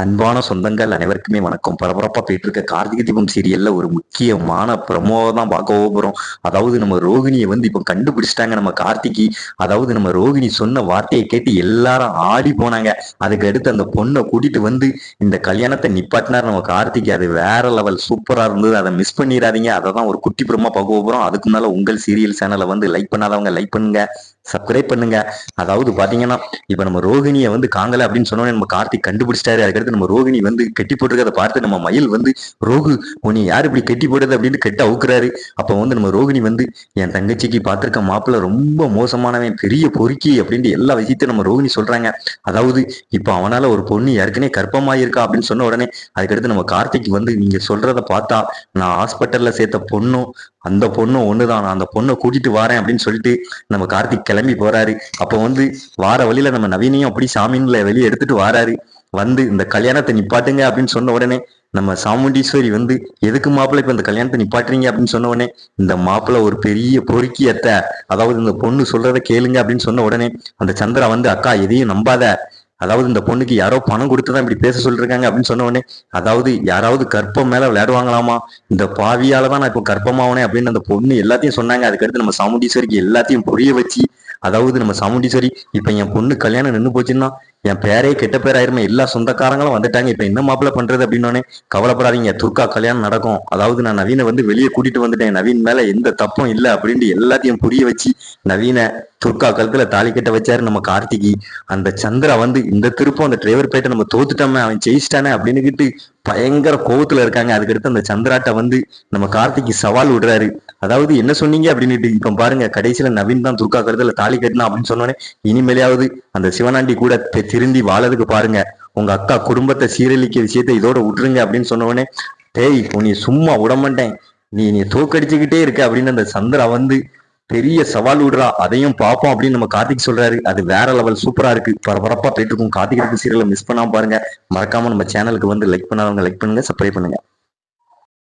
அன்பான சொந்தங்கள் அனைவருக்குமே வணக்கம். பரபரப்பா போயிட்டு இருக்க கார்த்திகை தீபம் சீரியல்ல ஒரு முக்கியமான ப்ரமோ தான் பார்க்க போகிறோம் அதாவது நம்ம ரோகிணியை வந்து இப்போ கண்டுபிடிச்சிட்டாங்க நம்ம கார்த்திகி. அதாவது நம்ம ரோகிணி சொன்ன வார்த்தையை கேட்டு எல்லாரும் ஆடி போனாங்க. அதுக்கு அடுத்து அந்த பொண்ணை கூட்டிட்டு வந்து இந்த கல்யாணத்தை நிப்பாட்டினார் நம்ம கார்த்திகை. அது வேற லெவல் சூப்பரா இருந்தது. அதை மிஸ் பண்ணிடாதீங்க. அதை தான் ஒரு குட்டி பிரமா பார்க்க போகிறோம் அதுக்கு மேல உங்கள் சீரியல் சேனலை வந்து லைக் பண்ணாதவங்க லைக் பண்ணுங்க. சப்ஸ்கிரைப் பண்ணுங்க. அதாவது பாத்தீங்கன்னா இப்ப நம்ம ரோகிணியை வந்து காங்கல அப்படின்னு சொன்னோன்னே நம்ம கார்த்திக் கண்டுபிடிச்சிட்டாரு. அதுக்கடுத்து நம்ம ரோகிணி வந்து கட்டி போட்டிருக்கதை பார்த்து நம்ம மயில் வந்து ரோகு உன்னை யார் இப்படி கட்டி போடுறது அப்படின்னு கெட்ட அவுக்குறாரு. அப்ப வந்து நம்ம ரோகிணி வந்து என் தங்கச்சிக்கு பார்த்திருக்க மாப்பிள்ள ரொம்ப மோசமானவன் பெரிய பொறுக்கி அப்படின்ட்டு எல்லா விஷயத்தையும் நம்ம ரோகிணி சொல்றாங்க. அதாவது இப்ப அவனால ஒரு பொண்ணு ஏற்கனவே கர்ப்பமாயிருக்கா அப்படின்னு சொன்ன உடனே அதுக்கடுத்து நம்ம கார்த்திக் வந்து நீங்க சொல்றத பார்த்தா நான் ஹாஸ்பிட்டல்ல சேர்த்த பொண்ணும் அந்த பொண்ணும் ஒண்ணுதான். நான் அந்த பொண்ணை கூட்டிட்டு வரேன் அப்படின்னு சொல்லிட்டு நம்ம கார்த்திக் கிளம்பி போறாரு. அப்போ வந்து வார வழியில நம்ம நவீனையும் அப்படி சாமின்ல வெளியே எடுத்துட்டு வாராரு. வந்து இந்த கல்யாணத்தை நிப்பாட்டுங்க அப்படின்னு சொன்ன உடனே நம்ம சாமுண்டீஸ்வரி வந்து எதுக்கு மாப்பிள்ள இப்ப இந்த கல்யாணத்தை நிப்பாட்டுறீங்க? அப்படின்னு சொன்ன உடனே இந்த மாப்பிள்ள ஒரு பெரிய பொறுக்கியத்தை அதாவது இந்த பொண்ணு சொல்றத கேளுங்க அப்படின்னு சொன்ன உடனே அந்த சந்திரா வந்து அக்கா எதையும் நம்பாத. அதாவது இந்த பொண்ணுக்கு யாரோ பணம் கொடுத்துதான் இப்படி பேச சொல்லிருக்காங்க அப்படின்னு சொன்ன உடனே அதாவது யாராவது கற்பம் மேல விளையாடுவாங்களாமா? இந்த பாவியால தான் நான் இப்போ கற்பமாவனே அப்படின்னு அந்த பொண்ணு எல்லாத்தையும் சொன்னாங்க. அதுக்கடுத்து நம்ம சாமுண்டீஸ்வரிக்கு எல்லாத்தையும் புரிய வச்சு அதாவது நம்ம சாமுண்டீஸ்வரி இப்ப என் பொண்ணு கல்யாணம் நின்று போச்சுன்னா என் பேரே கெட்ட பேராயிருமே எல்லா சொந்தக்காரங்களும் வந்துட்டாங்க இப்ப என்ன மாப்பிள்ள பண்றது அப்படின்னோடனே கவலைப்படாதீங்க துர்கா கல்யாணம் நடக்கும். அதாவது நான் நவீனை வந்து வெளியே கூட்டிட்டு வந்துட்டேன் நவீன் மேல எந்த தப்பும் இல்லை அப்படின்ட்டு எல்லாத்தையும் புரிய வச்சு நவீன துர்கா கழுத்துல தாலி கட்ட வச்சாரு நம்ம கார்த்திகி. அந்த சந்திரா வந்து இந்த திருப்பம் அந்த டிரைவர் போயிட்டு நம்ம தோத்துட்டோமே அவன் ஜெயிச்சிட்டானே அப்படின்னுகிட்டு பயங்கர கோவத்துல இருக்காங்க. அதுக்கடுத்து அந்த சந்திராட்ட வந்து நம்ம கார்த்திகி சவால் விடுறாரு. அதாவது என்ன சொன்னீங்க அப்படின்னுட்டு இப்போ பாருங்க கடைசியில நவீன் தான் துர்கா கழுத்துல தாலி கட்டினா அப்படின்னு சொன்னோன்னே இனிமேலையாவது அந்த சிவனாண்டி கூட தெ- திருந்தி வாழறதுக்கு பாருங்க. உங்க அக்கா குடும்பத்தை சீரழிக்க விஷயத்தை இதோட விட்டுருங்க அப்படின்னு சொன்ன டேய் நீ சும்மா விடமாட்டேன் நீ நீ தோக்கடிச்சுக்கிட்டே இருக்க அப்படின்னு அந்த சந்திரா வந்து பெரிய சவால் விடுறா. அதையும் பார்ப்போம் அப்படின்னு நம்ம கார்த்திக் சொல்றாரு. அது வேற லெவல் சூப்பரா இருக்கு. பரபரப்பா போயிட்டு இருக்கும். கார்த்திக் சீரியலை மிஸ் பண்ணாம பாருங்க. மறக்காம நம்ம சேனலுக்கு வந்து லைக் பண்ணாதவங்க லைக் பண்ணுங்க சப்ஸ்கிரைப் பண்ணுங்க.